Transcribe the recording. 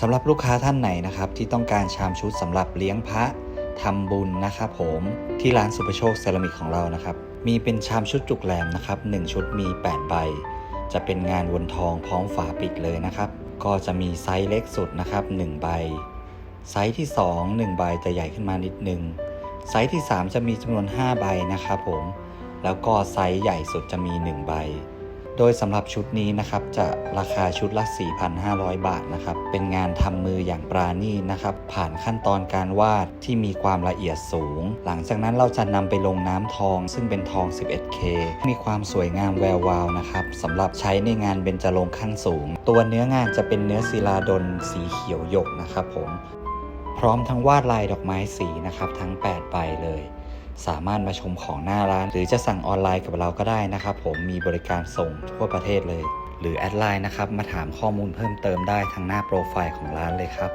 สำหรับลูกค้าท่านไหนนะครับ ที่ต้องการชามชุดสำหรับเลี้ยงพระทำบุญนะครับผมที่ร้านสุภโชคเซรามิกของเรานะครับ มีเป็นชามชุดจุกแหลมนะครับ1ชุดมี 8 ใบ จะเป็นงานวนทองพร้อมฝาปิดเลยนะครับ ก็จะมีไซส์เล็กสุดนะครับ1ใบ ไซส์ที่ 2 1 ใบจะใหญ่ขึ้นมานิดนึง ไซส์ที่ 3 จะมีจำนวน 5 ใบนะครับผมแล้วก็ไซส์ใหญ่สุดจะมี 1 ใบ โดยสำหรับชุดนี้นะครับจะราคาชุดละ 4,500 บาทนะครับเป็นงานทำมืออย่างปราณีนะครับผ่านขั้นตอนการวาดที่มีความละเอียดสูง หลังจากนั้นเราจะนำไปลงน้ำทอง ซึ่งเป็นทอง 11K มีความสวยงามแวววาวนะครับสำหรับใช้ในงานเบญจรงค์ขั้นสูง ตัวเนื้องานจะเป็นเนื้อศิลาดลสีเขียวหยกนะครับผมพร้อมทั้งวาดลายดอกไม้สีนะครับทั้ง 8 ใบเลย สามารถมาชมของหน้าร้าน หรือจะสั่งออนไลน์กับเราก็ได้นะครับผมมีบริการส่งทั่วประเทศเลย หรือแอดไลน์นะครับมาถามข้อมูลเพิ่มเติมได้ทางหน้าโปรไฟล์ของร้านเลยครับ